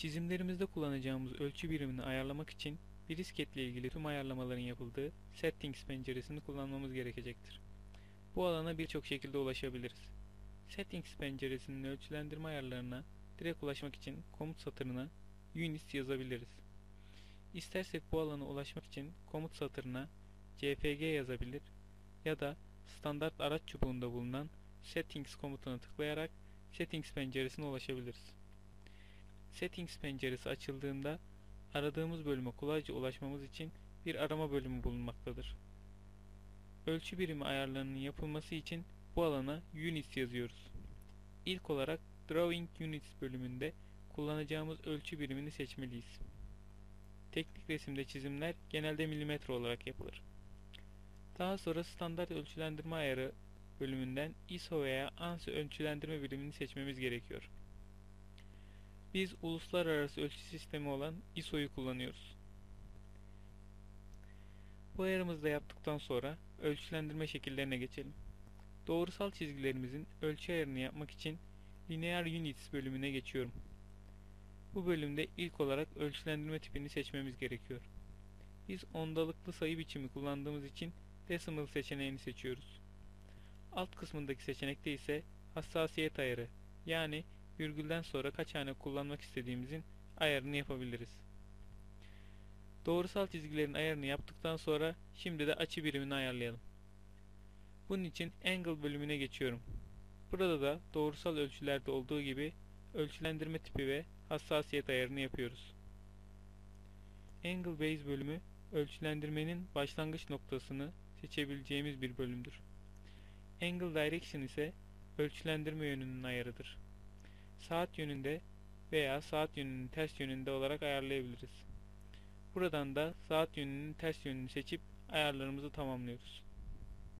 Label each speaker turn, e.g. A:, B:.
A: Çizimlerimizde kullanacağımız ölçü birimini ayarlamak için brisketle ilgili tüm ayarlamaların yapıldığı Settings penceresini kullanmamız gerekecektir. Bu alana birçok şekilde ulaşabiliriz. Settings penceresinin ölçülendirme ayarlarına direkt ulaşmak için komut satırına units yazabiliriz. İstersek bu alana ulaşmak için komut satırına cpg yazabilir ya da standart araç çubuğunda bulunan Settings komutuna tıklayarak Settings penceresine ulaşabiliriz. Settings penceresi açıldığında aradığımız bölüme kolayca ulaşmamız için bir arama bölümü bulunmaktadır. Ölçü birimi ayarlarının yapılması için bu alana Units yazıyoruz. İlk olarak Drawing Units bölümünde kullanacağımız ölçü birimini seçmeliyiz. Teknik resimde çizimler genelde milimetre olarak yapılır. Daha sonra standart ölçülendirme ayarı bölümünden ISO veya ANSI ölçülendirme birimini seçmemiz gerekiyor. Biz uluslararası ölçü sistemi olan ISO'yu kullanıyoruz. Bu ayarımızı da yaptıktan sonra ölçülendirme şekillerine geçelim. Doğrusal çizgilerimizin ölçü ayarını yapmak için Linear Units bölümüne geçiyorum. Bu bölümde ilk olarak ölçülendirme tipini seçmemiz gerekiyor. Biz ondalıklı sayı biçimi kullandığımız için Decimal seçeneğini seçiyoruz. Alt kısmındaki seçenekte ise hassasiyet ayarı yani virgülden sonra kaç hane kullanmak istediğimizin ayarını yapabiliriz. Doğrusal çizgilerin ayarını yaptıktan sonra şimdi de açı birimini ayarlayalım. Bunun için Angle bölümüne geçiyorum. Burada da doğrusal ölçülerde olduğu gibi ölçülendirme tipi ve hassasiyet ayarını yapıyoruz. Angle Base bölümü ölçülendirmenin başlangıç noktasını seçebileceğimiz bir bölümdür. Angle Direction ise ölçülendirme yönünün ayarıdır. Saat yönünde veya saat yönünün ters yönünde olarak ayarlayabiliriz. Buradan da saat yönünün ters yönünü seçip ayarlarımızı tamamlıyoruz.